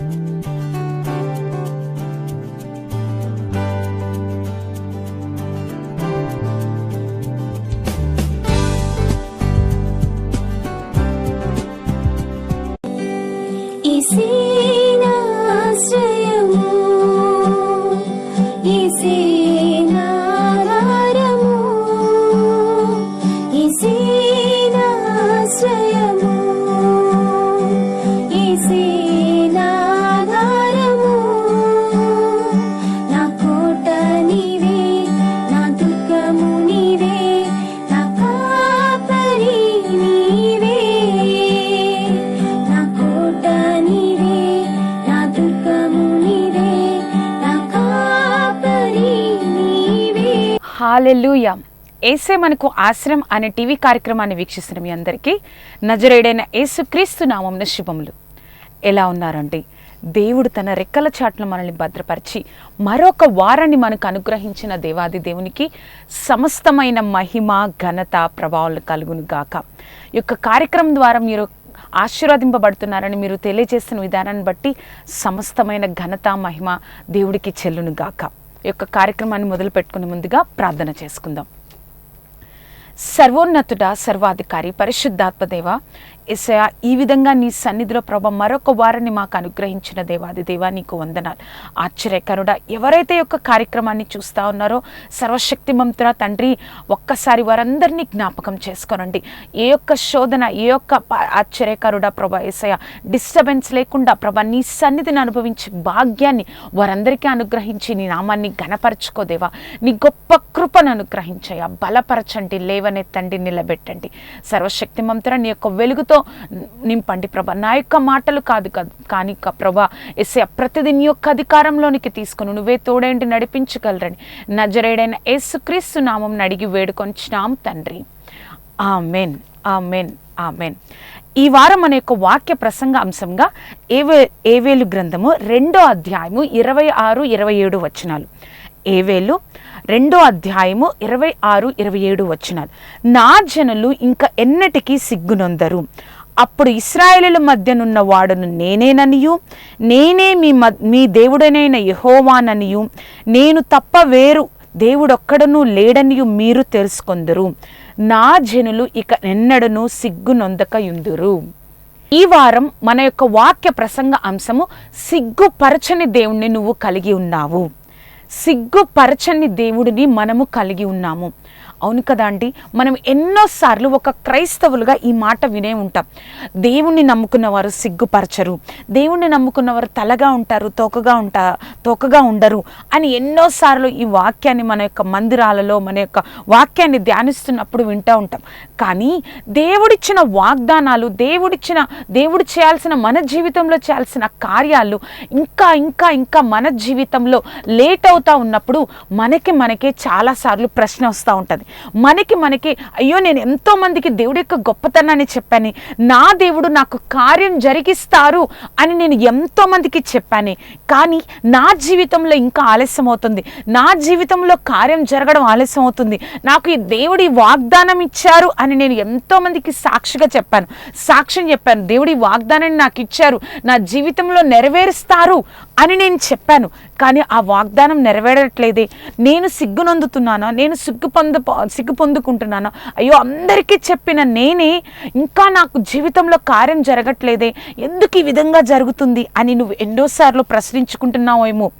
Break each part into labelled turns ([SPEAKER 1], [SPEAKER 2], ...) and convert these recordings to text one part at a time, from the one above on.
[SPEAKER 1] Thank you.
[SPEAKER 2] Hallelujah. ఏసే మనకు ఆశ్రయం అనే టీవీ కార్యక్రమాన్ని వీక్షిస్తున్న మీ అందరికీ నజరేడైన యేసుక్రీస్తు నామంన శుభములు. ఎలా ఉన్నారండి? దేవుడు తన రెక్కల చాట్ల మనల్ని భద్రపరిచి మరొక వారాన్ని మనకు అనుగ్రహించిన దేవాది దేవునికి సమస్తమైన మహిమ ఘనత ప్రభావాలు కలుగును గాక. ఈ యొక్క కార్యక్రమం ద్వారా మీరు ఆశీర్వదింపబడుతున్నారని మీరు తెలియజేస్తున్న విధానాన్ని బట్టి సమస్తమైన ఘనత మహిమ దేవుడికి చెల్లును గాక. యొక్క కార్యక్రమాన్ని మొదలు పెట్టుకునే ముందుగా ప్రార్థన చేసుకుందాం. సర్వోన్నతుడ సర్వాధికారి పరిశుద్ధాత్మదేవ ఎస్ఐ ఈ విధంగా నీ సన్నిధిలో ప్రభ మరొక వారిని మాకు అనుగ్రహించిన దేవాది దేవా నీకు వందనాలు. ఆశ్చర్యకరుడ ఎవరైతే యొక్క కార్యక్రమాన్ని చూస్తా ఉన్నారో సర్వశక్తిమంతుడ తండ్రి ఒక్కసారి వారందరినీ జ్ఞాపకం చేసుకోనండి. ఏ యొక్క శోధన ఏ యొక్క ప- ఆశ్చర్యకరుడ ప్రభ ఎస్ఐ డిస్టర్బెన్స్ లేకుండా ప్రభ నీ సన్నిధిని అనుభవించే భాగ్యాన్ని వారందరికీ అనుగ్రహించి నీ నామాన్ని ఘనపరచుకోదేవా నీ గొప్ప కృపను అనుగ్రహించయ్యా. బలపరచండి లేవనెత్తండి నిలబెట్టండి. సర్వశక్తిమంతుడ నీ యొక్క వెలుగుతో నింపండి ప్రభ నా యొక్క మాటలు కాదు కాదు కానీ క- ప్రభా ఎస్ఏ ప్రతిదీ నీ యొక్క అధికారంలోనికి తీసుకుని నువ్వే తోడేంటి నడిపించగలరని నజరేడైన యేసుక్రీస్తు నామం అడిగి వేడుకొంచినాం తండ్రి. ఆ మెన్ ఆ మెన్ ఆ మెన్ ఈ వారం అనే యొక్క వాక్య ప్రసంగ అంశంగా ఏవే ఏవేలు గ్రంథము రెండో అధ్యాయము ఇరవై ఆరు ఇరవై ఏడు వచనాలు. ఏవేలు? రెండో అధ్యాయము ఇరవై ఆరు ఇరవై ఏడు వచ్చినాలు నా జనులు ఇంకా ఎన్నటికీ సిగ్గునొందరు. అప్పుడు ఇస్రాయేలుల మధ్యనున్న వాడును నేనేననియు నేనే మీ మ మీ దేవుడనైన యహోవాననియు నేను తప్ప వేరు దేవుడొక్కడనూ లేడనియు మీరు తెలుసుకొందరు. నా జనులు ఇక ఎన్నడను సిగ్గునొందకయుందురు. ఈ వారం మన యొక్క వాక్య ప్రసంగ అంశము సిగ్గుపరచని దేవుణ్ణి నువ్వు కలిగి ఉన్నావు. సిగ్గుపరచని దేవుడిని మనము కలిగి ఉన్నాము. అవును కదా అండి? మనం ఎన్నోసార్లు ఒక క్రైస్తవులుగా ఈ మాట వినే ఉంటాం. దేవుణ్ణి నమ్ముకున్నవారు సిగ్గుపరచరు. దేవుణ్ణి నమ్ముకున్నవారు తలగా ఉంటారు తోకగా ఉంటా తోకగా ఉండరు అని ఎన్నోసార్లు ఈ వాక్యాన్ని మన యొక్క మందిరాలలో మన యొక్క వాక్యాన్ని ధ్యానిస్తున్నప్పుడు వింటూ ఉంటాం. కానీ దేవుడిచ్చిన వాగ్దానాలు దేవుడిచ్చిన దేవుడు చేయాల్సిన మన జీవితంలో చేయాల్సిన కార్యాలు ఇంకా ఇంకా ఇంకా మన జీవితంలో లేట్ అవుతా ఉన్నప్పుడు మనకి మనకే చాలాసార్లు ప్రశ్న వస్తూ ఉంటుంది. మనకి మనకి అయ్యో నేను ఎంతోమందికి దేవుడి యొక్క గొప్పతనాన్ని చెప్పాను. నా దేవుడు నాకు కార్యం జరిగిస్తారు అని నేను ఎంతోమందికి చెప్పాను. కానీ నా జీవితంలో ఇంకా ఆలస్యం అవుతుంది. నా జీవితంలో కార్యం జరగడం ఆలస్యం అవుతుంది. నాకు ఈ దేవుడి వాగ్దానం ఇచ్చారు అని నేను ఎంతోమందికి సాక్షిగా చెప్పాను. సాక్ష్యం చెప్పాను. దేవుడి వాగ్దానాన్ని నాకు ఇచ్చారు. నా జీవితంలో నెరవేరుస్తారు అని నేను చెప్పాను. కానీ ఆ వాగ్దానం నెరవేరట్లేదే. నేను సిగ్గునందుతున్నానా? నేను సిగ్గు పొంద సిగ్గు పొందుకుంటున్నాను అయ్యో అందరికీ చెప్పిన నేనే ఇంకా నాకు జీవితంలో కార్యం జరగట్లేదే. ఎందుకు ఈ విధంగా జరుగుతుంది అని నువ్వు ఎన్నోసార్లు ప్రశ్నించుకుంటున్నావేమో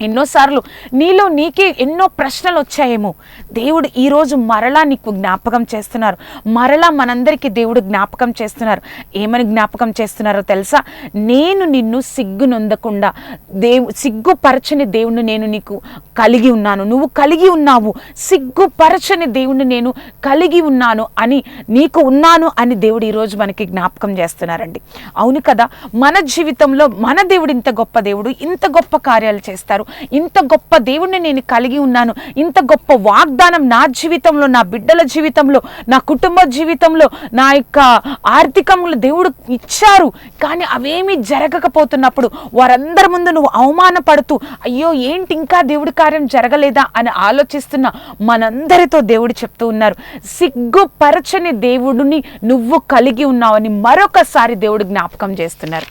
[SPEAKER 2] ఎన్నోసార్లు నీలో నీకే ఎన్నో ప్రశ్నలు వచ్చాయేమో దేవుడు ఈరోజు మరలా నీకు జ్ఞాపకం చేస్తున్నారు. మరలా మనందరికీ దేవుడు జ్ఞాపకం చేస్తున్నారు. ఏమని జ్ఞాపకం చేస్తున్నారో తెలుసా? నేను నిన్ను సిగ్గు నొందకుండా దేవు సిగ్గుపరచని దేవుణ్ణి నేను నీకు కలిగి ఉన్నాను. నువ్వు కలిగి ఉన్నావు. సిగ్గుపరచని దేవుణ్ణి నేను కలిగి ఉన్నాను అని నీకు ఉన్నాను అని దేవుడు ఈరోజు మనకి జ్ఞాపకం చేస్తున్నారండి. అవును కదా? మన జీవితంలో మన దేవుడు ఇంత గొప్ప దేవుడు ఇంత గొప్ప కార్యాలు చేస్తారు. ఇంత గొప్ప దేవుణ్ణి నేను కలిగి ఉన్నాను. ఇంత గొప్ప వాగ్దానం నా జీవితంలో నా బిడ్డల జీవితంలో నా కుటుంబ జీవితంలో నా యొక్క ఆర్థికంలో దేవుడు ఇచ్చారు. కానీ అవేమీ జరగకపోతున్నప్పుడు వారందరి ముందు నువ్వు అవమానపడుతూ అయ్యో ఏంటి ఇంకా దేవుడి కార్యం జరగలేదా అని ఆలోచిస్తున్న మనందరితో దేవుడు చెప్తూ ఉన్నారు. సిగ్గుపరచని దేవుడిని నువ్వు కలిగి ఉన్నావని మరొకసారి దేవుడు జ్ఞాపకం చేస్తున్నారు.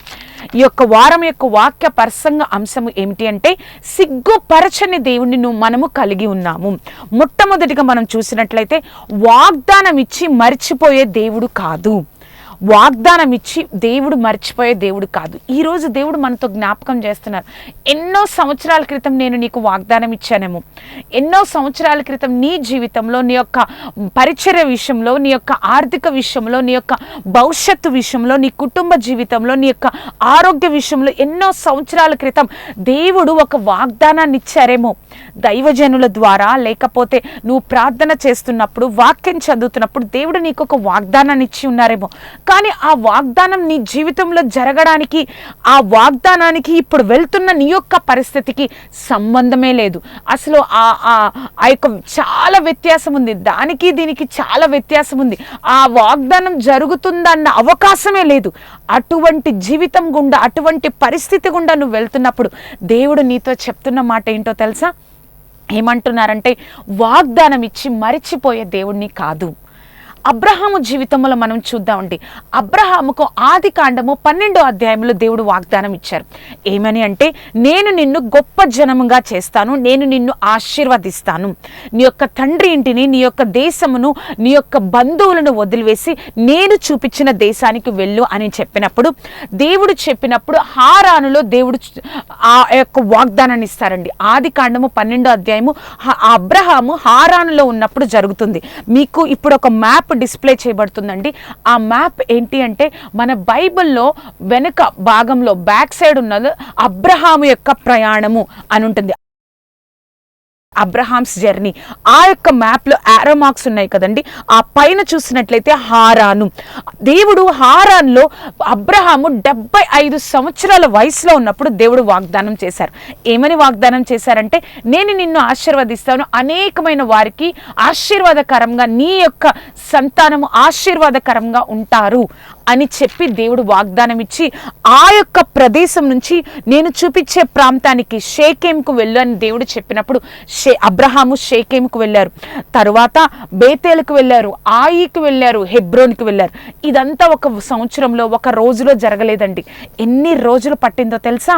[SPEAKER 2] ఈ యొక్క వారం యొక్క వాక్య ప్రసంగ అంశము ఏమిటి అంటే సిగ్గుపరచని దేవుణ్ణి నువ్వు మనము కలిగి ఉన్నాము. మొట్టమొదటిగా మనం చూసినట్లయితే వాగ్దానం ఇచ్చి మర్చిపోయే దేవుడు కాదు. వాగ్దానం ఇచ్చి దేవుడు మర్చిపోయే దేవుడు కాదు. ఈరోజు దేవుడు మనతో జ్ఞాపకం చేస్తున్నారు. ఎన్నో సంవత్సరాల క్రితం నేను నీకు వాగ్దానం ఇచ్చానేమో ఎన్నో సంవత్సరాల క్రితం నీ జీవితంలో నీ యొక్క పరిచర్య విషయంలో నీ యొక్క ఆర్థిక విషయంలో నీ యొక్క భవిష్యత్తు విషయంలో నీ కుటుంబ జీవితంలో నీ యొక్క ఆరోగ్య విషయంలో ఎన్నో సంవత్సరాల క్రితం దేవుడు ఒక వాగ్దానాన్ని ఇచ్చారేమో దైవజనుల ద్వారా లేకపోతే నువ్వు ప్రార్థన చేస్తున్నప్పుడు వాక్యం చదువుతున్నప్పుడు దేవుడు నీకు ఒక వాగ్దానాన్ని ఇచ్చి ఉన్నారేమో. కానీ ఆ వాగ్దానం నీ జీవితంలో జరగడానికి ఆ వాగ్దానానికి ఇప్పుడు వెళ్తున్న నీ యొక్క పరిస్థితికి సంబంధమే లేదు. అసలు ఆ ఆ- ఆ యొక్క చాలా వ్యత్యాసం ఉంది. దానికి దీనికి చాలా వ్యత్యాసం ఉంది. ఆ వాగ్దానం జరుగుతుందన్న అవకాశమే లేదు. అటువంటి జీవితం గుండా అటువంటి పరిస్థితి గుండా నువ్వు వెళ్తున్నప్పుడు దేవుడు నీతో చెప్తున్న మాట ఏంటో తెలుసా? ఏమంటున్నారంటే వాగ్దానం ఇచ్చి మరిచిపోయే దేవుణ్ణి కాదు. అబ్రహాము జీవితంలో మనం చూద్దామండి. అబ్రహాముకు ఆది కాండము పన్నెండో అధ్యాయంలో దేవుడు వాగ్దానం ఇచ్చారు. ఏమని అంటే నేను నిన్ను గొప్ప జనముగా చేస్తాను నేను నిన్ను ఆశీర్వదిస్తాను. నీ యొక్క తండ్రి ఇంటిని నీ యొక్క దేశమును నీ యొక్క బంధువులను వదిలివేసి నేను చూపించిన దేశానికి వెళ్ళు అని చెప్పినప్పుడు దేవుడు చెప్పినప్పుడు హారానులో దేవుడు ఆ యొక్క వాగ్దానాన్ని ఇస్తారండి. ఆది కాండము పన్నెండో అధ్యాయము అబ్రహాము హారానులో ఉన్నప్పుడు జరుగుతుంది. మీకు ఇప్పుడు ఒక మ్యాప్ డిస్ప్లే చేయబడుతుందండి. ఆ మ్యాప్ ఏంటి అంటే మన బైబిల్లో వెనుక భాగంలో బ్యాక్ సైడ్ ఉన్నది అబ్రహాము యొక్క ప్రయాణము అని ఉంటుంది. Abraham's journey. ఆ యొక్క మ్యాప్లో ఆరో మార్క్స్ ఉన్నాయి కదండి. ఆ పైన చూసినట్లయితే హారాను. దేవుడు హారాన్లో అబ్రహాము డెబ్బై ఐదు సంవత్సరాల వయసులో ఉన్నప్పుడు దేవుడు వాగ్దానం చేశారు. ఏమని వాగ్దానం చేశారంటే నేను నిన్ను ఆశీర్వదిస్తాను. అనేకమైన వారికి ఆశీర్వాదకరంగా నీ యొక్క సంతానము ఆశీర్వాదకరంగా ఉంటారు. అని చెప్పి దేవుడు వాగ్దానం ఇచ్చి ఆ యొక్క ప్రదేశం నుంచి నేను చూపించే ప్రాంతానికి షేకేంకు వెళ్ళు అని దేవుడు చెప్పినప్పుడు షే అబ్రహాము షేకేంకు వెళ్ళారు. తరువాత బేతేలకు వెళ్ళారు ఆయికి వెళ్ళారు హెబ్రోన్కి వెళ్ళారు. ఇదంతా ఒక సంవత్సరంలో ఒక రోజులో జరగలేదండి. ఎన్ని రోజులు పట్టిందో తెలుసా?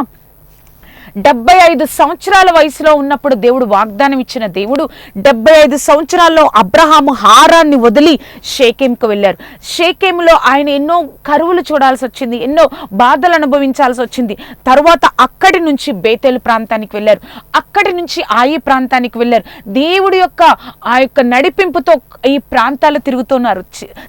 [SPEAKER 2] డెబ్బై ఐదు సంవత్సరాల వయసులో ఉన్నప్పుడు దేవుడు వాగ్దానం ఇచ్చిన దేవుడు డెబ్బై ఐదు సంవత్సరాల్లో అబ్రహాము హారాన్ని వదిలి షేకేంకు వెళ్ళారు. షేకేములో ఆయన ఎన్నో కరువులు చూడాల్సి వచ్చింది ఎన్నో బాధలు అనుభవించాల్సి వచ్చింది. తర్వాత అక్కడి నుంచి బేతేలు ప్రాంతానికి వెళ్ళారు. అక్కడి నుంచి ఆయి ప్రాంతానికి వెళ్ళారు. దేవుడి యొక్క ఆ యొక్క నడిపింపుతో ఈ ప్రాంతాలు తిరుగుతున్నారు.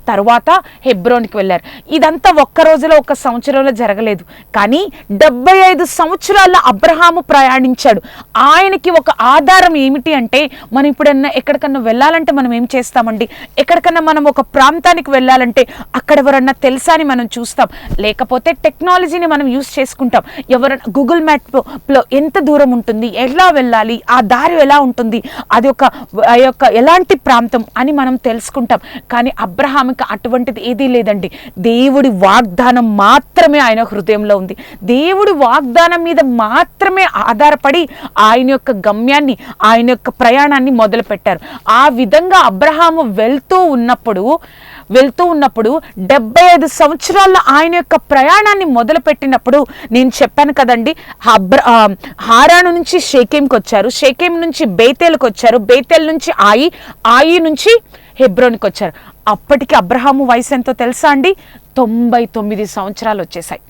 [SPEAKER 2] తర్వాత హెబ్రోన్కి వెళ్ళారు. ఇదంతా ఒక్క రోజులో ఒక సంవత్సరంలో జరగలేదు. కానీ డెబ్బై ఐదు సంవత్సరాల అబ్రహాము ప్రయాణించాడు. ఆయనకి ఒక ఆధారం ఏమిటి అంటే మనం ఇప్పుడన్నా ఎక్కడికన్నా వెళ్ళాలంటే మనం ఏం చేస్తామండి? ఎక్కడికన్నా మనం ఒక ప్రాంతానికి వెళ్ళాలంటే అక్కడ ఎవరన్నా తెలుసా అని మనం చూస్తాం. లేకపోతే టెక్నాలజీని మనం యూస్ చేసుకుంటాం. ఎవరన్నా గూగుల్ మ్యాప్లో ఎంత దూరం ఉంటుంది? ఎలా వెళ్ళాలి? ఆ దారి ఎలా ఉంటుంది? అది ఒక ఆ యొక్క ఎలాంటి ప్రాంతం అని మనం తెలుసుకుంటాం. కానీ అబ్రహాంకి అటువంటిది ఏదీ లేదండి. దేవుడి వాగ్దానం మాత్రమే ఆయన హృదయంలో ఉంది. దేవుడి వాగ్దానం మీద మాత్రం మాత్రమే ఆధారపడి ఆయన యొక్క గమ్యాన్ని ఆయన యొక్క ప్రయాణాన్ని మొదలుపెట్టారు. ఆ విధంగా అబ్రహాము వెళ్తూ ఉన్నప్పుడు వెళ్తూ ఉన్నప్పుడు డెబ్బై ఐదు సంవత్సరాల్లో ఆయన యొక్క ప్రయాణాన్ని మొదలుపెట్టినప్పుడు నేను చెప్పాను కదండి అబ్ర ఆ, హారాను నుంచి షేకేంకి వచ్చారు. షేకేం నుంచి బేతేల్కి వచ్చారు. బేతేల్ నుంచి ఆయి ఆయి నుంచి హెబ్రోన్కి వచ్చారు. అప్పటికి అబ్రహాము వయసు ఎంతో తెలుసా అండి? తొంభై తొమ్మిది సంవత్సరాలు వచ్చేసాయి.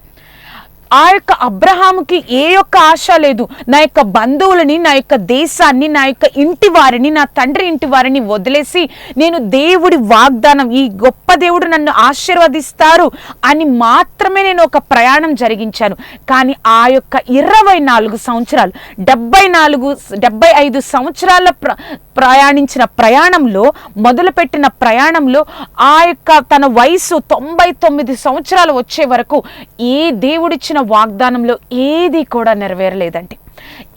[SPEAKER 2] ఆ యొక్క అబ్రహాముకి ఏ యొక్క ఆశ లేదు? నా యొక్క బంధువులని నా యొక్క దేశాన్ని నా యొక్క ఇంటి వారిని నా తండ్రి ఇంటి వారిని వదిలేసి నేను దేవుడి వాగ్దానం ఈ గొప్ప దేవుడు నన్ను ఆశీర్వదిస్తారు అని మాత్రమే నేను ఒక ప్రయాణం జరిగించాను. కానీ ఆ యొక్క ఇరవై నాలుగు సంవత్సరాలు డెబ్బై నాలుగు డెబ్బై ఐదు సంవత్సరాల ప్ర ప్రయాణించిన ప్రయాణంలో మొదలుపెట్టిన ప్రయాణంలో ఆ యొక్క తన వయసు తొంభై తొమ్మిది సంవత్సరాలు వచ్చే వరకు ఏ దేవుడిచ్చిన వాగ్దానంలో ఏది కూడా నెరవేరలేదండి.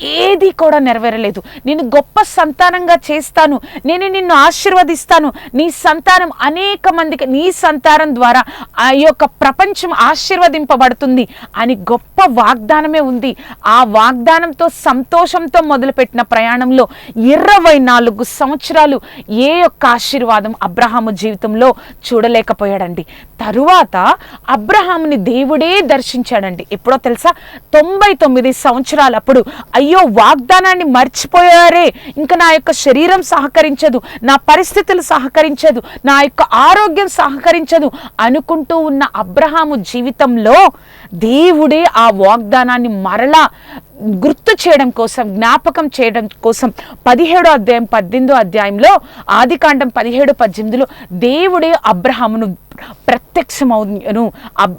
[SPEAKER 2] ఏది కూడా నెరవేరలేదు. నేను గొప్ప సంతానంగా చేస్తాను. నేను నిన్ను ఆశీర్వదిస్తాను. నీ సంతానం అనేక మందికి నీ సంతానం ద్వారా ఆ యొక్క ప్రపంచం ఆశీర్వదింపబడుతుంది అని గొప్ప వాగ్దానమే ఉంది. ఆ వాగ్దానంతో సంతోషంతో మొదలుపెట్టిన ప్రయాణంలో ఇరవై నాలుగు సంవత్సరాలు ఏ యొక్క ఆశీర్వాదం అబ్రహాము జీవితంలో చూడలేకపోయాడండి. తరువాత అబ్రహాముని దేవుడే దర్శించాడండి. ఎప్పుడో తెలుసా? తొంభై తొమ్మిది సంవత్సరాలప్పుడు అయ్యో వాగ్దానాన్ని మర్చిపోయారే. ఇంకా నా యొక్క శరీరం సహకరించదు నా పరిస్థితులు సహకరించదు నా యొక్క ఆరోగ్యం సహకరించదు అనుకుంటూ ఉన్న అబ్రహాము జీవితంలో దేవుడే ఆ వాగ్దానాన్ని మరలా గుర్తు చేయడం కోసం జ్ఞాపకం చేయడం కోసం పదిహేడో అధ్యాయం పద్దెనిమిదో అధ్యాయంలో ఆదికాండం పదిహేడు పద్దెనిమిదిలో దేవుడే అబ్రహామును ప్రత్యక్షమవును.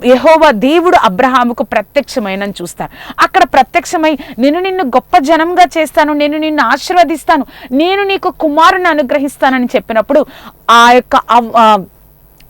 [SPEAKER 2] యహోవా దేవుడు అబ్రహాముకు ప్రత్యక్షమైనని చూస్తారు. అక్కడ ప్రత్యక్షమై నేను నిన్ను గొప్ప జనంగా చేస్తాను నేను నిన్ను ఆశీర్వదిస్తాను నేను నీకు కుమారుని అనుగ్రహిస్తానని చెప్పినప్పుడు ఆ యొక్క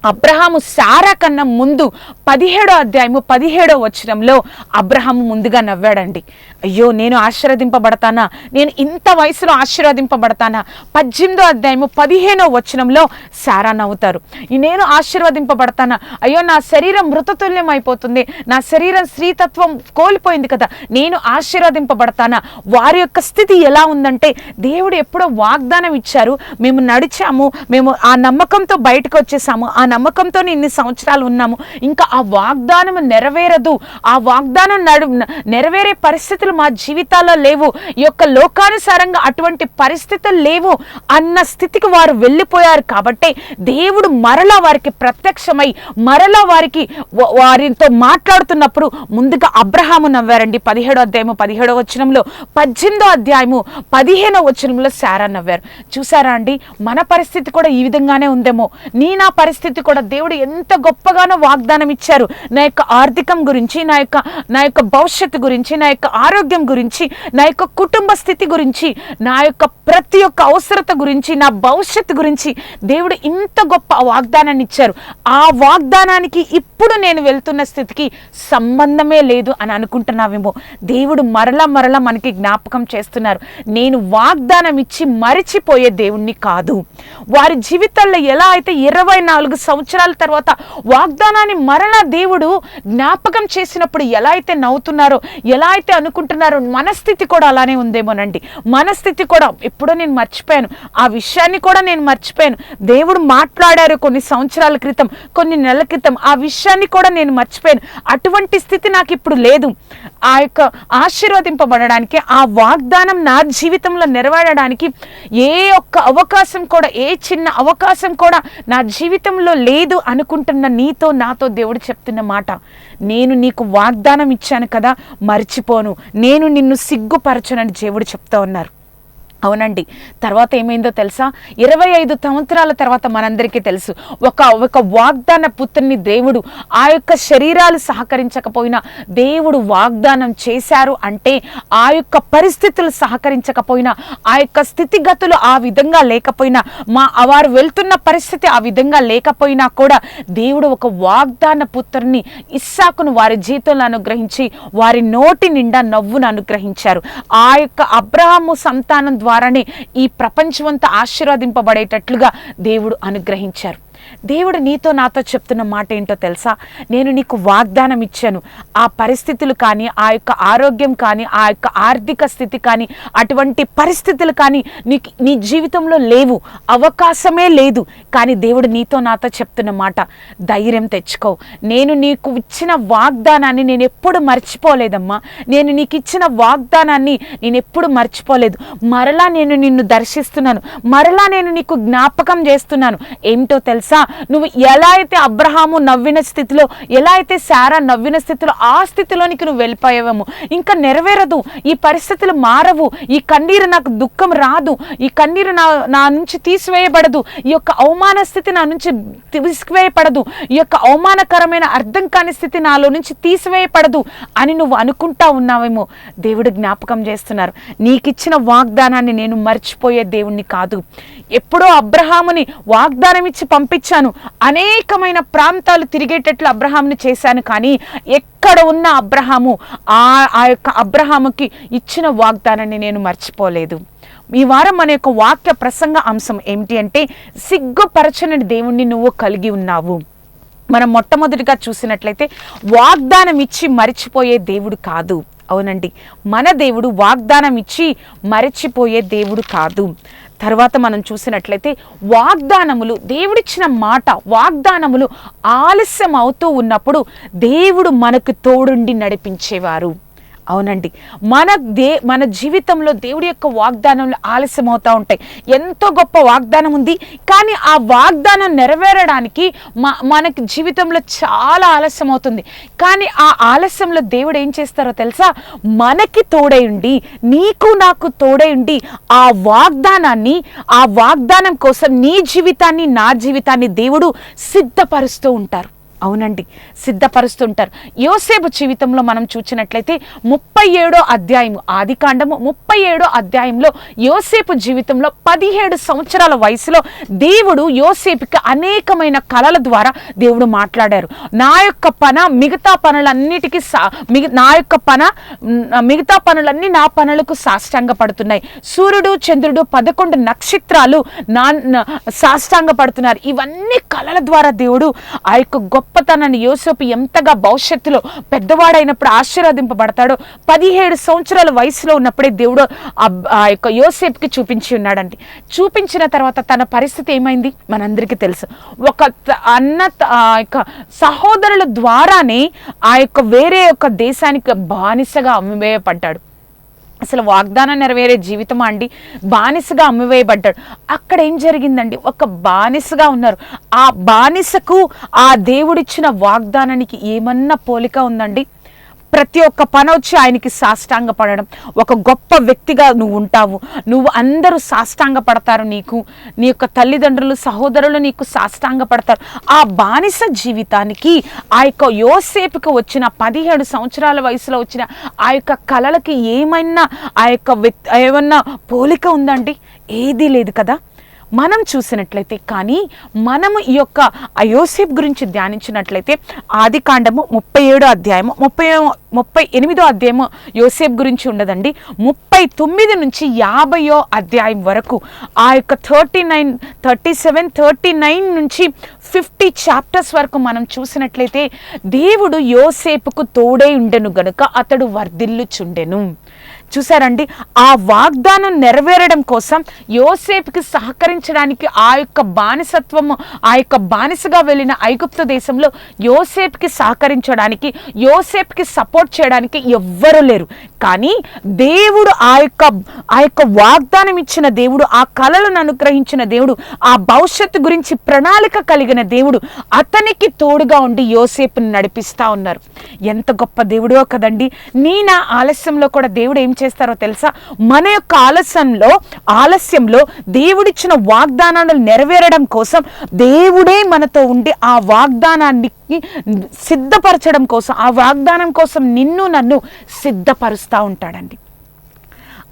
[SPEAKER 2] అబ్రహాము సారా కన్నా ముందు పదిహేడో అధ్యాయము పదిహేడో వచనంలో అబ్రహాము ముందుగా నవ్వాడండి. అయ్యో నేను ఆశీర్వదింపబడతానా? నేను ఇంత వయసులో ఆశీర్వదింపబడతానా? పద్దెనిమిదో అధ్యాయము పదిహేనో వచనంలో సారా నవ్వుతారు. నేను ఆశీర్వదింపబడతానా? అయ్యో నా శరీరం మృతతుల్యం అయిపోతుంది. నా శరీరం స్త్రీతత్వం కోల్పోయింది కదా. నేను ఆశీర్వదింపబడతానా? వారి యొక్క స్థితి ఎలా ఉందంటే దేవుడు ఎప్పుడో వాగ్దానం ఇచ్చారు. మేము నడిచాము. మేము ఆ నమ్మకంతో బయటకు వచ్చేసాము. ఆ నమ్మకంతో ఇన్ని సంవత్సరాలు ఉన్నాము. ఇంకా ఆ వాగ్దానం నెరవేరదు. ఆ వాగ్దానం నడు నెరవేరే పరిస్థితి పరిస్థితులు మా జీవితాల్లో లేవు. ఈ యొక్క లోకానుసారంగా అటువంటి పరిస్థితులు లేవు అన్న స్థితికి వారు వెళ్ళిపోయారు కాబట్టి దేవుడు మరలా వారికి ప్రత్యక్షమై మరలా వారికి వారితో మాట్లాడుతున్నప్పుడు ముందుగా అబ్రహాము నవ్వారండి. పదిహేడో అధ్యాయము పదిహేడో వచనంలో పద్దెనిమిదో అధ్యాయము పదిహేనో వచనంలో శారా నవ్వారు. చూసారా అండి? మన పరిస్థితి కూడా ఈ విధంగానే ఉందేమో. నీ నా పరిస్థితి కూడా దేవుడు ఎంత గొప్పగానో వాగ్దానం ఇచ్చారు నా యొక్క ఆర్థికం గురించి నా యొక్క నా యొక్క భవిష్యత్తు గురించి నా యొక్క ఆరోగ్యం గురించి నా యొక్క కుటుంబ స్థితి గురించి నా యొక్క ప్రతి ఒక్క అవసరత గురించి నా భవిష్యత్తు గురించి దేవుడు ఇంత గొప్ప వాగ్దానాన్ని ఇచ్చారు. ఆ వాగ్దానానికి ఇప్పుడు నేను వెళ్తున్న స్థితికి సంబంధమే లేదు అని అనుకుంటున్నావేమో. దేవుడు మరలా మరలా మనకి జ్ఞాపకం చేస్తున్నారు. నేను వాగ్దానం ఇచ్చి మరిచిపోయే దేవుణ్ణి కాదు. వారి జీవితాల్లో ఎలా అయితే ఇరవై నాలుగు సంవత్సరాల తర్వాత వాగ్దానాన్ని మరలా దేవుడు జ్ఞాపకం చేసినప్పుడు ఎలా అయితే నవ్వుతున్నారో ఎలా అయితే అనుకుంటున్నారో అనుకుంటున్నారు. మనస్థితి కూడా అలానే ఉందేమోనండి. మనస్థితి కూడా ఎప్పుడో నేను మర్చిపోయాను. ఆ విషయాన్ని కూడా నేను మర్చిపోయాను. దేవుడు మాట్లాడారు కొన్ని సంవత్సరాల క్రితం కొన్ని నెలల క్రితం. ఆ విషయాన్ని కూడా నేను మర్చిపోయాను. అటువంటి స్థితి నాకు ఇప్పుడు లేదు. ఆ యొక్క ఆశీర్వదింపబడడానికి ఆ వాగ్దానం నా జీవితంలో నెరవేరడానికి ఏ ఒక్క అవకాశం కూడా ఏ చిన్న అవకాశం కూడా నా జీవితంలో లేదు అనుకుంటున్న నీతో నాతో దేవుడు చెప్తున్న మాట. నేను నీకు వాగ్దానం ఇచ్చాను కదా మర్చిపోను. నేను నిన్ను సిగ్గుపరచనని దేవుడు చెప్తా ఉన్నారు. అవునండి. తర్వాత ఏమైందో తెలుసా? ఇరవై ఐదు సంవత్సరాల తర్వాత మనందరికీ తెలుసు. ఒక ఒక వాగ్దాన పుత్రుని దేవుడు ఆ యొక్క శరీరాలు సహకరించకపోయినా దేవుడు వాగ్దానం చేశారు అంటే ఆ యొక్క పరిస్థితులు సహకరించకపోయినా ఆ యొక్క స్థితిగతులు ఆ విధంగా లేకపోయినా మా వారు వెళ్తున్న పరిస్థితి ఆ విధంగా లేకపోయినా కూడా దేవుడు ఒక వాగ్దాన పుత్రుని ఇస్సాకును వారి జీవితంలో అనుగ్రహించి వారి నోటి నిండా నవ్వును అనుగ్రహించారు. ఆ యొక్క అబ్రహాము సంతానం ద్వారా ద్వారానే ఈ ప్రపంచమంతా ఆశీర్వదింపబడేటట్లుగా దేవుడు అనుగ్రహించారు. దేవుడు నీతో నాతో చెప్తున్న మాట ఏంటో తెలుసా? నేను నీకు వాగ్దానం ఇచ్చాను. ఆ పరిస్థితులు కానీ ఆ యొక్క ఆరోగ్యం కానీ ఆ యొక్క ఆర్థిక స్థితి కానీ అటువంటి పరిస్థితులు కానీ నీకు నీ జీవితంలో లేవు. అవకాశమే లేదు. కానీ దేవుడు నీతో నాతో చెప్తున్న మాట ధైర్యం తెచ్చుకో. నేను నీకు ఇచ్చిన వాగ్దానాన్ని నేను ఎప్పుడు మర్చిపోలేదమ్మా. నేను నీకు ఇచ్చిన వాగ్దానాన్ని నేను ఎప్పుడు మర్చిపోలేదు. మరలా నేను నిన్ను దర్శిస్తున్నాను. మరలా నేను నీకు జ్ఞాపకం చేస్తున్నాను. ఏమిటో తెలుసా? నువ్వు ఎలా అయితే అబ్రహాము నవ్విన స్థితిలో ఎలా అయితే సారా నవ్విన స్థితిలో ఆ స్థితిలోనికి నువ్వు వెళ్ళిపోయావేమో. ఇంకా నెరవేరదు. ఈ పరిస్థితులు మారవు. ఈ కన్నీరు నాకు దుఃఖం రాదు. ఈ కన్నీరు నా నా నుంచి తీసివేయబడదు. ఈ యొక్క అవమాన స్థితి నా నుంచి తీసివేయబడదు. ఈ యొక్క అవమానకరమైన అర్థం కాని స్థితి నాలో నుంచి తీసివేయబడదు అని నువ్వు అనుకుంటా ఉన్నావేమో. దేవుడు జ్ఞాపకం చేస్తున్నారు. నీకిచ్చిన వాగ్దానాన్ని నేను మర్చిపోయే దేవుణ్ణి కాదు. ఎప్పుడో అబ్రహాముని వాగ్దానం ఇచ్చి పంపించి ఇచ్చాను. అనేకమైన ప్రాంతాలు తిరిగేటట్లు అబ్రహాంను చేశాను. కానీ ఎక్కడ ఉన్న అబ్రహాము ఆ ఆ యొక్క అబ్రహాముకి ఇచ్చిన వాగ్దానాన్ని నేను మర్చిపోలేదు. ఈ వారం మన యొక్క వాక్య ప్రసంగ అంశం ఏమిటి అంటే సిగ్గుపరచని దేవుణ్ణి నువ్వు కలిగి ఉన్నావు. మనం మొట్టమొదటిగా చూసినట్లయితే వాగ్దానం ఇచ్చి మరిచిపోయే దేవుడు కాదు. అవునండి. మన దేవుడు వాగ్దానం ఇచ్చి మరచిపోయే దేవుడు కాదు. తర్వాత మనం చూసినట్లయితే వాగ్దానములు దేవుడిచ్చిన మాట వాగ్దానములు ఆలస్యం అవుతూ ఉన్నప్పుడు దేవుడు మనకు తోడుండి నడిపించేవారు. అవునండి. మన దే మన జీవితంలో దేవుడి యొక్క వాగ్దానంలో ఆలస్యం అవుతూ ఉంటాయి. ఎంతో గొప్ప వాగ్దానం ఉంది. కానీ ఆ వాగ్దానం నెరవేరడానికి మనకి జీవితంలో చాలా ఆలస్యం అవుతుంది కానీ ఆ ఆలస్యంలో దేవుడు ఏం చేస్తారో తెలుసా? మనకి తోడై ఉండి నీకు నాకు తోడై ఉండి ఆ వాగ్దానాన్ని ఆ వాగ్దానం కోసం నీ జీవితాన్ని నా జీవితాన్ని దేవుడు సిద్ధపరుస్తూ ఉంటారు. అవునండి సిద్ధపరుస్తుంటారు. యోసేపు జీవితంలో మనం చూచినట్లయితే ముప్పై ఏడో అధ్యాయము ఆది కాండము ముప్పై ఏడో అధ్యాయంలో యోసేపు జీవితంలో పదిహేడు సంవత్సరాల వయసులో దేవుడు యోసేపుకి అనేకమైన కళల ద్వారా దేవుడు మాట్లాడారు. నా యొక్క పన మిగతా పనులన్నిటికీ సా మిగ నా యొక్క పన మిగతా పనులన్నీ నా పనులకు సాష్టాంగ పడుతున్నాయి సూర్యుడు చంద్రుడు పదకొండు నక్షత్రాలు నా సాష్టాంగ పడుతున్నారు ఇవన్నీ కళల ద్వారా దేవుడు ఆ యొక్క గొప్ప గొప్పతనాన్ని యోసేపు ఎంతగా భవిష్యత్తులో పెద్దవాడైనప్పుడు ఆశీర్వదింపబడతాడో పదిహేడు సంవత్సరాల వయసులో ఉన్నప్పుడే దేవుడు ఆ- ఆ యొక్క యోసేపుకి చూపించి ఉన్నాడండి. చూపించిన తర్వాత తన పరిస్థితి ఏమైంది? మనందరికీ తెలుసు. ఒక అన్న త- ఆ యొక్క సహోదరుల ద్వారానే ఆ యొక్క వేరే యొక్క దేశానికి బానిసగా అమ్మివేయపడ్డాడు అసలు వాగ్దానం నెరవేరే జీవితం అండి. బానిసగా అమ్మివేయబడ్డాడు. అక్కడ ఏం జరిగిందండి? ఒక బానిసగా ఉన్నారు. ఆ బానిసకు ఆ దేవుడిచ్చిన వాగ్దానానికి ఏమన్నా పోలిక ఉందండి? ప్రతి ఒక్క పని వచ్చి ఆయనకి సాష్టాంగ పడడం ఒక గొప్ప వ్యక్తిగా నువ్వు ఉంటావు. నువ్వు అందరూ సాష్టాంగ పడతారు నీకు. నీ యొక్క తల్లిదండ్రులు సహోదరులు నీకు సాష్టాంగ పడతారు ఆ బానిస జీవితానికి ఆ యొక్క యోసేపుకి వచ్చిన పదిహేడు సంవత్సరాల వయసులో వచ్చిన ఆ యొక్క కళలకి ఏమైనా ఆ యొక్క వ్యక్తి ఏమన్నా పోలిక ఉందండి? ఏదీ లేదు కదా? మనం చూసినట్లయితే కానీ మనము ఈ యొక్క ఆ గురించి ధ్యానించినట్లయితే ఆది కాండము ముప్పై ఏడో అధ్యాయము ముప్పై ముప్పై ఎనిమిదో అధ్యాయము యోసేపు గురించి ఉండదండి. ముప్పై తొమ్మిది నుంచి యాభయో అధ్యాయం వరకు ఆ యొక్క thirty nine thirty seven thirty nine నుంచి ఫిఫ్టీ చాప్టర్స్ వరకు మనం చూసినట్లయితే దేవుడు యోసేపుకు తోడై ఉండెను గనుక అతడు వర్ధిల్లుచుండెను. చూసారండి ఆ వాగ్దానం నెరవేరడం కోసం యోసేపుకి సహకరించడానికి ఆ యొక్క బానిసత్వము ఆ యొక్క బానిసగా వెళ్ళిన ఐగుప్తు దేశంలో యోసేపుకి సహకరించడానికి యోసేపుకి సపోర్ట్ చేయడానికి ఎవ్వరూ లేరు. కానీ దేవుడు ఆ యొక్క ఆ యొక్క వాగ్దానం ఇచ్చిన దేవుడు ఆ కళలను అనుగ్రహించిన దేవుడు ఆ భవిష్యత్తు గురించి ప్రణాళిక కలిగిన దేవుడు అతనికి తోడుగా ఉండి యోసేపుని నడిపిస్తా ఉన్నారు. ఎంత గొప్ప దేవుడో కదండి. నీ నా ఆలస్యంలో కూడా దేవుడు ఏం చేస్తారో తెలుసా? మన యొక్క ఆలస్యంలో ఆలస్యంలో దేవుడిచ్చిన వాగ్దానాలు నెరవేరడం కోసం దేవుడే మనతో ఉండి ఆ వాగ్దానాన్ని సిద్ధపరచడం కోసం ఆ వాగ్దానం కోసం నిన్ను నన్ను సిద్ధపరుస్తూ ఉంటాడండి.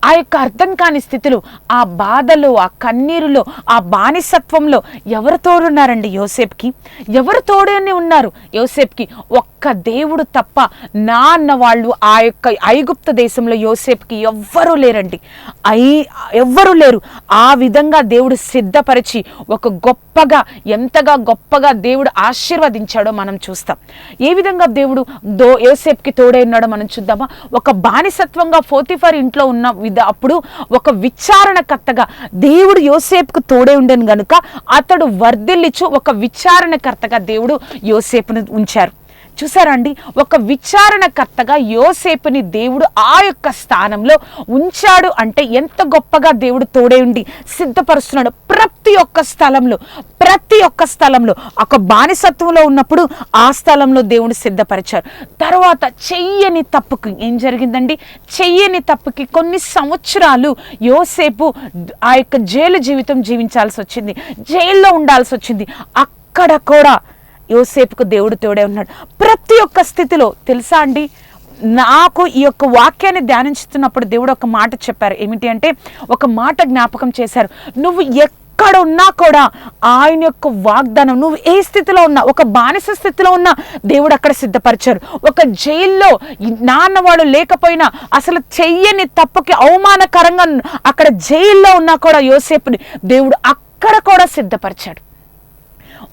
[SPEAKER 2] ఆ యొక్క అర్థం కాని స్థితిలో ఆ బాధలో ఆ కన్నీరులో ఆ బానిసత్వంలో ఎవరు తోడున్నారండి యోసేప్కి? ఎవరు తోడని ఉన్నారు యోసేప్కి? ఒక్క దేవుడు తప్ప నా అన్న వాళ్ళు ఆ యొక్క ఐగుప్త దేశంలో యోసేపుకి ఎవ్వరూ లేరండి. ఐ ఎవ్వరూ లేరు. ఆ విధంగా దేవుడు సిద్ధపరిచి ఒక గొప్పగా ఎంతగా గొప్పగా దేవుడు ఆశీర్వదించాడో మనం చూస్తాం. ఏ విధంగా దేవుడు దో యోసేపుకి తోడై ఉన్నాడో మనం చూద్దామా? ఒక బానిసత్వంగా ఫోతిఫర్ ఇంట్లో ఉన్న విధ అప్పుడు ఒక విచారణకర్తగా దేవుడు యోసేపుకు తోడే ఉండను గనుక అతడు వర్ధిల్లిచు ఒక విచారణకర్తగా దేవుడు యోసేపును ఉంచారు. చూసారండి? ఒక విచారణకర్తగా యోసేపుని దేవుడు ఆ యొక్క స్థానంలో ఉంచాడు అంటే ఎంత గొప్పగా దేవుడు తోడే ఉండి సిద్ధపరుస్తున్నాడు. ప్రతి ఒక్క స్థలంలో ప్రతి ఒక్క స్థలంలో ఒక బానిసత్వంలో ఉన్నప్పుడు ఆ స్థలంలో దేవుడు సిద్ధపరిచారు. తర్వాత చెయ్యని తప్పుకి ఏం జరిగిందండి? చెయ్యని తప్పుకి కొన్ని సంవత్సరాలు యోసేపు ఆ యొక్క జైలు జీవితం జీవించాల్సి వచ్చింది. జైల్లో ఉండాల్సి వచ్చింది. అక్కడ కూడా యోసేపుకు దేవుడు తోడే ఉన్నాడు. ప్రతి ఒక్క స్థితిలో తెలుసా అండి? నాకు ఈ యొక్క వాక్యాన్ని ధ్యానించుతున్నప్పుడు దేవుడు ఒక మాట చెప్పారు. ఏమిటి అంటే ఒక మాట జ్ఞాపకం చేశారు. నువ్వు ఎక్కడ ఉన్నా కూడా ఆయన యొక్క వాగ్దానం నువ్వు ఏ స్థితిలో ఉన్నా ఒక బానిస స్థితిలో ఉన్నా దేవుడు అక్కడ సిద్ధపరిచారు. ఒక జైల్లో నాన్న వాళ్ళు లేకపోయినా అసలు చెయ్యని తప్పుకి అవమానకరంగా అక్కడ జైల్లో ఉన్నా కూడా యోసేపుని దేవుడు అక్కడ కూడా సిద్ధపరిచాడు.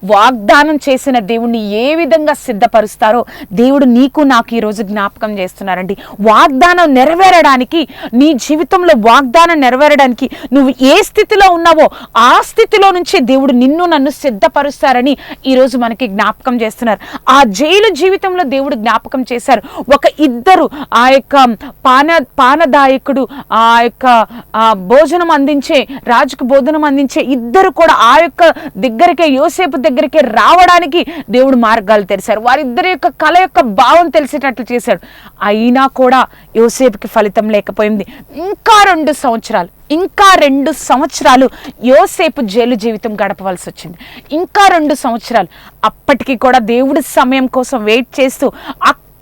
[SPEAKER 2] వాగ్దానం చేసిన దేవుణ్ణి ఏ విధంగా సిద్ధపరుస్తారో దేవుడు నీకు నాకు ఈరోజు జ్ఞాపకం చేస్తున్నారండి. వాగ్దానం నెరవేరడానికి నీ జీవితంలో వాగ్దానం నెరవేరడానికి నువ్వు ఏ స్థితిలో ఉన్నావో ఆ స్థితిలో నుంచి దేవుడు నిన్ను నన్ను సిద్ధపరుస్తారని ఈరోజు మనకి జ్ఞాపకం చేస్తున్నారు. ఆ జైలు జీవితంలో దేవుడు జ్ఞాపకం చేశారు. ఒక ఇద్దరు ఆ యొక్క పాన పానదాయకుడు ఆ యొక్క భోజనం అందించే రాజుకు భోజనం అందించే ఇద్దరు కూడా ఆ యొక్క దగ్గరికే యోసేపు దగ్గరికి రావడానికి దేవుడు మార్గాలు తెరిచారు. వారిద్దరి యొక్క కళ యొక్క భావం తెలిసేటట్లు చేశాడు. అయినా కూడా యోసేపుకి ఫలితం లేకపోయింది. ఇంకా రెండు సంవత్సరాలు ఇంకా రెండు సంవత్సరాలు యోసేపు జైలు జీవితం గడపవలసి వచ్చింది. ఇంకా రెండు సంవత్సరాలు. అప్పటికి కూడా దేవుడి సమయం కోసం వెయిట్ చేస్తూ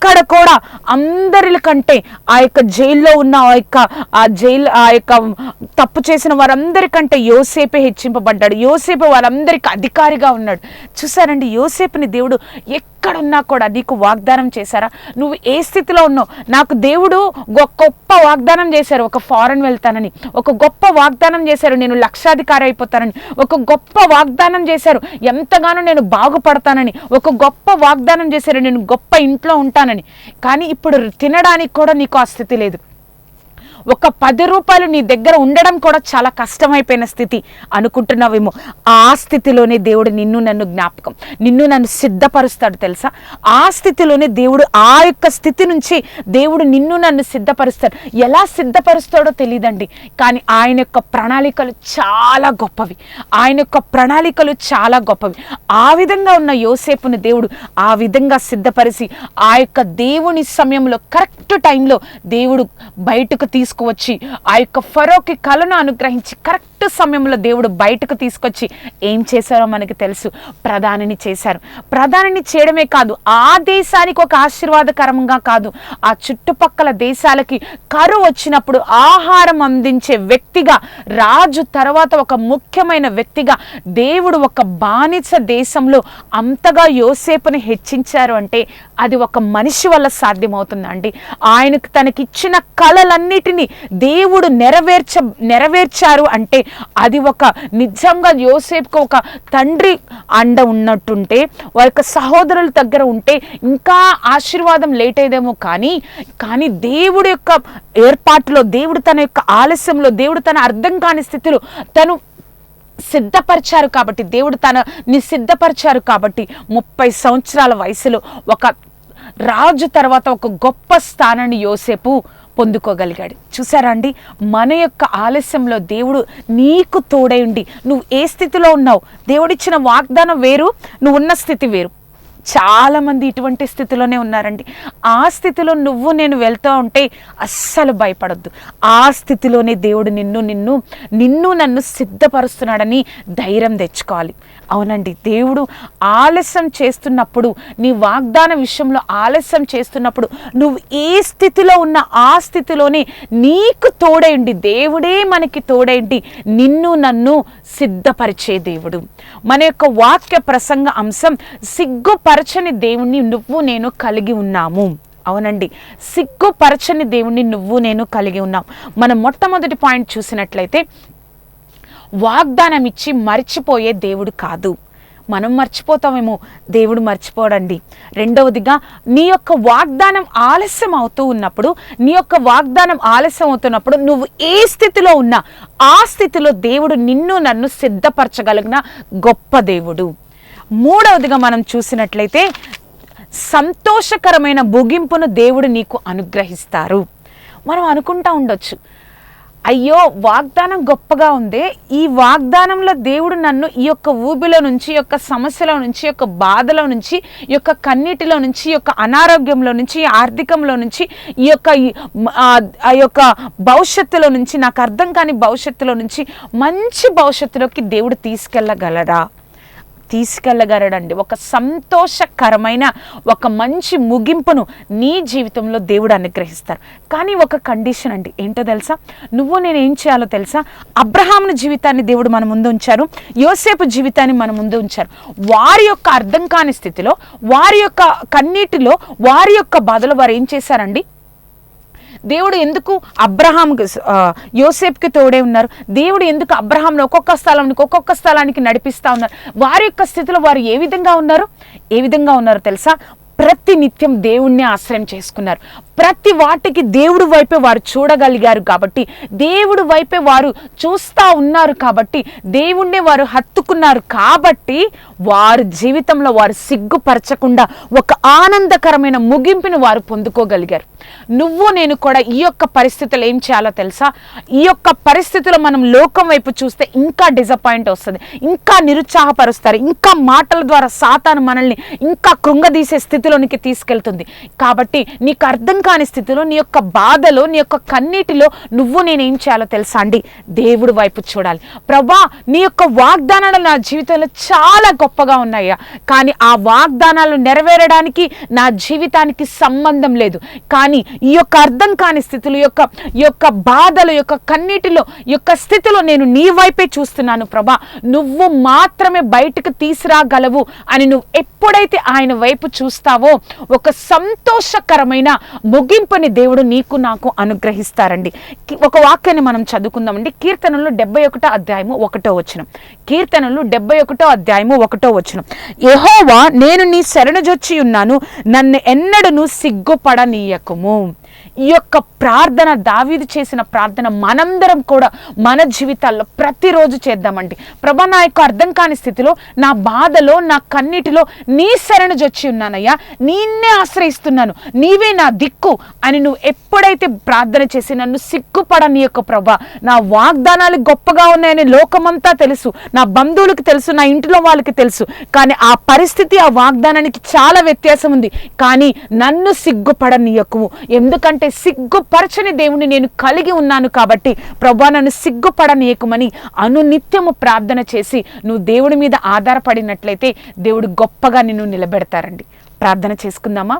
[SPEAKER 2] అక్కడ కూడా అందరికంటే ఆ యొక్క జైల్లో ఉన్న ఆ యొక్క ఆ జైలు ఆ యొక్క తప్పు చేసిన వారందరికంటే యోసేపే హెచ్చింపబడ్డాడు. యోసేపు వారందరికి అధికారిగా ఉన్నాడు. చూసారండి యోసేపుని దేవుడు ఎక్కడున్నా కూడా నీకు వాగ్దానం చేశారా? నువ్వు ఏ స్థితిలో ఉన్నావు? నాకు దేవుడు ఒక గొప్ప వాగ్దానం చేశారు ఒక ఫారెన్ వెళ్తానని. ఒక గొప్ప వాగ్దానం చేశారు నేను లక్షాధికారి అయిపోతానని. ఒక గొప్ప వాగ్దానం చేశారు ఎంతగానో నేను బాగుపడతానని. ఒక గొప్ప వాగ్దానం చేశారు నేను గొప్ప ఇంట్లో ఉంటానని. కానీ ఇప్పుడు తినడానికి కూడా నీకు ఆ స్థితి లేదు. ఒక పది రూపాయలు నీ దగ్గర ఉండడం కూడా చాలా కష్టమైపోయిన స్థితి అనుకుంటున్నావేమో. ఆ స్థితిలోనే దేవుడు నిన్ను నన్ను జ్ఞాపకం నిన్ను నన్ను సిద్ధపరుస్తాడు తెలుసా? ఆ స్థితిలోనే దేవుడు ఆ యొక్క స్థితి నుంచి దేవుడు నిన్ను నన్ను సిద్ధపరుస్తాడు. ఎలా సిద్ధపరుస్తాడో తెలియదండి కానీ ఆయన యొక్క ప్రణాళికలు చాలా గొప్పవి. ఆయన యొక్క ప్రణాళికలు చాలా గొప్పవి. ఆ విధంగా ఉన్న యోసేపుని దేవుడు ఆ విధంగా సిద్ధపరిచి ఆ యొక్క దేవుని సమయంలో కరెక్ట్ టైంలో దేవుడు బయటకు తీసుకువచ్చి ఆ యొక్క ఫరోకి కళను అనుగ్రహించి కరెక్ట్ సమయంలో దేవుడు బయటకు తీసుకొచ్చి ఏం చేశారో మనకి తెలుసు. ప్రధానిని చేశారు. ప్రధానిని చేయడమే కాదు ఆ దేశానికి ఒక ఆశీర్వాదకరంగా కాదు ఆ చుట్టుపక్కల దేశాలకి కరువు వచ్చినప్పుడు ఆహారం అందించే వ్యక్తిగా రాజు తర్వాత ఒక ముఖ్యమైన వ్యక్తిగా దేవుడు ఒక బానిస దేశంలో అంతగా యోసేపుని హెచ్చించారు అంటే అది ఒక మనిషి వల్ల సాధ్యమవుతుందండి ఆయనకు తనకిచ్చిన కళలన్నిటినీ దేవుడు నెరవేర్చ నెరవేర్చారు అంటే అది ఒక నిజంగా యోసేపుకు ఒక తండ్రి అండ ఉన్నట్టుంటే వారి యొక్క సహోదరుల దగ్గర ఉంటే ఇంకా ఆశీర్వాదం లేట్ అయ్యేదేమో కానీ కానీ దేవుడి యొక్క ఏర్పాటులో దేవుడు తన యొక్క ఆలస్యంలో దేవుడు తన అర్థం కాని స్థితిలో తను సిద్ధపరిచారు కాబట్టి దేవుడు తనని సిద్ధపరిచారు కాబట్టి ముప్పై సంవత్సరాల వయసులో ఒక రాజు తర్వాత ఒక గొప్ప స్థానాన్ని యోసేపు పొందుకోగలిగాడు. చూసారా అండి? మన యొక్క ఆలస్యంలో దేవుడు నీకు తోడై ఉండి నువ్వు ఏ స్థితిలో ఉన్నావు? దేవుడిచ్చిన వాగ్దానం వేరు నువ్వు ఉన్న స్థితి వేరు. చాలామంది ఇటువంటి స్థితిలోనే ఉన్నారండి. ఆ స్థితిలో నువ్వు నేను వెళ్తూ ఉంటే అస్సలు భయపడొద్దు. ఆ స్థితిలోనే దేవుడు నిన్ను నిన్ను నిన్ను నన్ను సిద్ధపరుస్తున్నాడని ధైర్యం తెచ్చుకోవాలి. అవునండి దేవుడు ఆలస్యం చేస్తున్నప్పుడు నీ వాగ్దాన విషయంలో ఆలస్యం చేస్తున్నప్పుడు నువ్వు ఏ స్థితిలో ఉన్న ఆ స్థితిలోనే నీకు తోడేయండి దేవుడే మనకి తోడేయండి నిన్ను నన్ను సిద్ధపరిచే దేవుడు. మన యొక్క వాక్య ప్రసంగ అంశం సిగ్గుపరచని దేవుణ్ణి నువ్వు నేను కలిగి ఉన్నాము. అవునండి. సిగ్గుపరచని దేవుణ్ణి నువ్వు నేను కలిగి ఉన్నాం. మనం మొట్టమొదటి పాయింట్ చూసినట్లయితే వాగ్దానం ఇచ్చి మర్చిపోయే దేవుడు కాదు. మనం మర్చిపోతామేమో? దేవుడు మర్చిపోడండి. రెండవదిగా నీ యొక్క వాగ్దానం ఆలస్యం అవుతూ ఉన్నప్పుడు నీ యొక్క వాగ్దానం ఆలస్యం అవుతున్నప్పుడు నువ్వు ఏ స్థితిలో ఉన్నా ఆ స్థితిలో దేవుడు నిన్ను నన్ను సిద్ధపరచగలిగిన గొప్ప దేవుడు. మూడవదిగా మనం చూసినట్లయితే సంతోషకరమైన ముగింపును దేవుడు నీకు అనుగ్రహిస్తారు. మనం అనుకుంటా ఉండొచ్చు. అయ్యో వాగ్దానం గొప్పగా ఉంది ఈ వాగ్దానంలో దేవుడు నన్ను ఈ యొక్క ఊబిలో నుంచి ఈ యొక్క సమస్యలో నుంచి యొక్క బాధలో నుంచి ఈ యొక్క కన్నీటిలో నుంచి ఈ యొక్క అనారోగ్యంలో నుంచి ఈ ఆర్థికంలో నుంచి ఈ యొక్క ఆ- యొక్క భవిష్యత్తులో నుంచి నాకు అర్థం కాని భవిష్యత్తులో నుంచి మంచి భవిష్యత్తులోకి దేవుడు తీసుకెళ్ళగలరా తీసుకెళ్ళగలడండి ఒక సంతోషకరమైన ఒక మంచి ముగింపును నీ జీవితంలో దేవుడు అనుగ్రహిస్తారు. కానీ ఒక కండిషన్ అండి. ఏంటో తెలుసా? నువ్వు నేను ఏం చేయాలో తెలుసా? అబ్రహాముని జీవితాన్ని దేవుడు మన ముందు ఉంచారు. యోసేపు జీవితాన్ని మన ముందు ఉంచారు. వారి యొక్క అర్థం కాని స్థితిలో వారి యొక్క కన్నీటిలో వారి యొక్క బాధలో వారు ఏం చేశారండి? దేవుడు ఎందుకు అబ్రహాంకి యోసేఫ్కి తోడే ఉన్నారు? దేవుడు ఎందుకు అబ్రహాంను ఒక్కొక్క స్థలానికి ఒక్కొక్క స్థలానికి నడిపిస్తా ఉన్నారు? వారి యొక్క స్థితిలో వారు ఏ విధంగా ఉన్నారు? ఏ విధంగా ఉన్నారో తెలుసా? ప్రతి నిత్యం దేవుణ్ణి ఆశ్రయం చేసుకున్నారు. ప్రతి వాటికి దేవుడు వైపే వారు చూడగలిగారు కాబట్టి దేవుడు వైపే వారు చూస్తూ ఉన్నారు కాబట్టి దేవుణ్ణి వారు హత్తుకున్నారు కాబట్టి వారు జీవితంలో వారు సిగ్గుపరచకుండా ఒక ఆనందకరమైన ముగింపుని వారు పొందుకోగలిగారు. నువ్వు నేను కూడా ఈ యొక్క పరిస్థితులు ఏం చేయాలో తెలుసా? ఈ యొక్క పరిస్థితిలో మనం లోకం వైపు చూస్తే ఇంకా డిసప్పాయింట్ వస్తుంది. ఇంకా నిరుత్సాహపరుస్తారు. ఇంకా మాటల ద్వారా సాతాను మనల్ని ఇంకా కృంగదీసే స్థితిలోనికి తీసుకెళ్తుంది. కాబట్టి నీకు అర్థం కాని స్థితిలో నీ యొక్క బాధలో నీ యొక్క కన్నీటిలో నువ్వు నేను ఏం చేయాలో తెలుసా అండి? దేవుడు వైపు చూడాలి. ప్రభా నీ యొక్క వాగ్దానాలు నా జీవితంలో చాలా గొప్పగా ఉన్నాయ్యా. కానీ ఆ వాగ్దానాలు నెరవేరడానికి నా జీవితానికి సంబంధం లేదు. కానీ ఈ యొక్క అర్థం కాని స్థితులు యొక్క ఈ యొక్క బాధలు యొక్క కన్నీటిలో ఈ యొక్క స్థితిలో నేను నీ వైపే చూస్తున్నాను ప్రభా. నువ్వు మాత్రమే బయటకు తీసుకురాగలవు అని నువ్వు ఎప్పుడైతే ఆయన వైపు చూస్తావో ఒక సంతోషకరమైన ముగింపుని దేవుడు నీకు నాకు అనుగ్రహిస్తారండి. ఒక వాక్యాన్ని మనం చదువుకుందామండి. కీర్తనలు డెబ్బై ఒకటో అధ్యాయము ఒకటో వచనం. కీర్తనలు డెబ్బై ఒకటో అధ్యాయము ఒకటో వచనం. యహోవా నేను నీ శరణజొచ్చి ఉన్నాను. నన్ను ఎన్నడను సిగ్గుపడనీయకుము. ఈ యొక్క ప్రార్థన దావీదు చేసిన ప్రార్థన మనందరం కూడా మన జీవితాల్లో ప్రతిరోజు చేద్దామండి. ప్రభా నా యొక్క అర్థం కాని స్థితిలో నా బాధలో నా కన్నిటిలో నీ శరణు జొచ్చి ఉన్నానయ్యా. నిన్నే ఆశ్రయిస్తున్నాను. నీవే నా దిక్కు అని నువ్వు ఎప్పుడైతే ప్రార్థన చేసి నన్ను సిగ్గుపడని యొక్క ప్రభా నా వాగ్దానాలు గొప్పగా ఉన్నాయని లోకమంతా తెలుసు. నా బంధువులకు తెలుసు నా ఇంటిలో వాళ్ళకి తెలుసు. కానీ ఆ పరిస్థితి ఆ వాగ్దానానికి చాలా వ్యత్యాసం ఉంది కానీ నన్ను సిగ్గుపడనీయకు ఎందుకంటే సిగ్గుపరచని దేవుని నేను కలిగి ఉన్నాను కాబట్టి ప్రభా నన్ను సిగ్గుపడనీయకమని అనునిత్యము ప్రార్థన చేసి నువ్వు దేవుడి మీద ఆధారపడినట్లయితే దేవుడు గొప్పగా నిన్ను నిలబెడతారండి. ప్రార్థన చేసుకుందామా?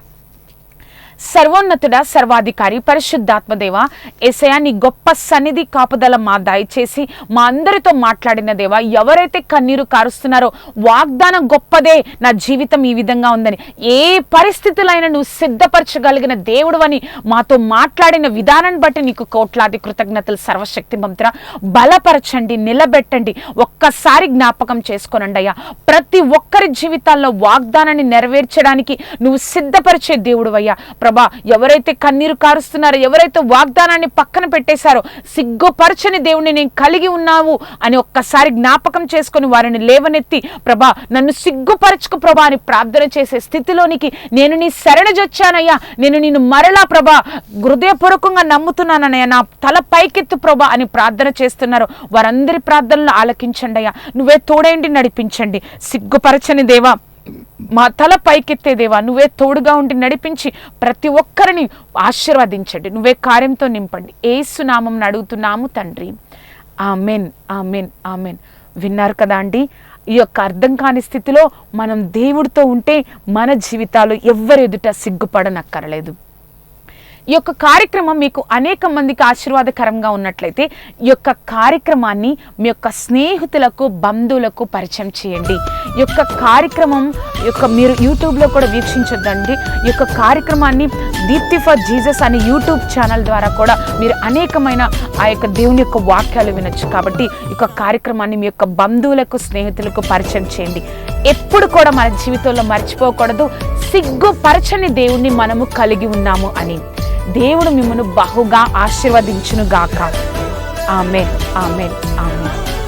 [SPEAKER 2] సర్వోన్నతుడ సర్వాధికారి పరిశుద్ధాత్మదేవ ఏసయా నీ గొప్ప సన్నిధి కాపుదల మా దయచేసి మా అందరితో మాట్లాడిన దేవా ఎవరైతే కన్నీరు కారుస్తున్నారో వాగ్దానం గొప్పదే నా జీవితం ఈ విధంగా ఉందని ఏ పరిస్థితులైనా నువ్వు సిద్ధపరచగలిగిన దేవుడు అని మాతో మాట్లాడిన విధానాన్ని బట్టి నీకు కోట్లాది కృతజ్ఞతలు సర్వశక్తి మంత్ర. బలపరచండి నిలబెట్టండి ఒక్కసారి జ్ఞాపకం చేసుకోనండి అయ్యా. ప్రతి ఒక్కరి జీవితాల్లో వాగ్దానాన్ని నెరవేర్చడానికి నువ్వు సిద్ధపరిచే దేవుడు అయ్యా ప్రభా ఎవరైతే కన్నీరు కారుస్తున్నారో ఎవరైతే వాగ్దానాన్ని పక్కన పెట్టేశారో సిగ్గుపరచని దేవుడిని నేను కలిగి ఉన్నావు అని ఒక్కసారి జ్ఞాపకం చేసుకొని వారిని లేవనెత్తి ప్రభా నన్ను సిగ్గుపరచుకు ప్రభా అని ప్రార్థన చేసే స్థితిలోనికి నేను నీ శరణజొచ్చానయ్యా. నేను నిన్ను మరలా ప్రభా హృదయపూర్వకంగా నమ్ముతున్నానయ్యా. నా తల పైకెత్తు ప్రభా అని ప్రార్థన చేస్తున్నారు. వారందరి ప్రార్థనలు ఆలకించండి అయ్యా. నువ్వే తోడేంటి నడిపించండి. సిగ్గుపరచని దేవా మా తల పైకెత్తే దేవా నువ్వే తోడుగా ఉండి నడిపించి ప్రతి ఒక్కరిని ఆశీర్వదించండి. నువ్వే కార్యంతో నింపండి. ఏసునామం అడుగుతున్నాము తండ్రి. Amen amen amen. విన్నారు కదా అండి? ఈ యొక్క అర్థం కాని స్థితిలో మనం దేవుడితో ఉంటే మన జీవితాలు ఎవ్వరు ఎదుట సిగ్గుపడనక్కరలేదు. ఈ యొక్క కార్యక్రమం మీకు అనేక మందికి ఆశీర్వాదకరంగా ఉన్నట్లయితే ఈ యొక్క కార్యక్రమాన్ని మీ యొక్క స్నేహితులకు బంధువులకు పరిచయం చేయండి. యొక్క కార్యక్రమం యొక్క మీరు యూట్యూబ్లో కూడా వీక్షించొద్దండి. ఈ యొక్క కార్యక్రమాన్ని దీప్తి ఫర్ జీసస్ అనే యూట్యూబ్ ఛానల్ ద్వారా కూడా మీరు అనేకమైన ఆ యొక్క దేవుని యొక్క వాక్యాలు వినొచ్చు. కాబట్టి ఈ యొక్క కార్యక్రమాన్ని మీ యొక్క బంధువులకు స్నేహితులకు పరిచయం చేయండి. ఎప్పుడు కూడా మన జీవితంలో మర్చిపోకూడదు. సిగ్గుపరచని దేవుణ్ణి మనము కలిగి ఉన్నాము అని. దేవుడు మిమ్మల్ని బహుగా ఆశీర్వదించును గాక ఆమెన్ ఆమెన్ ఆమెన్.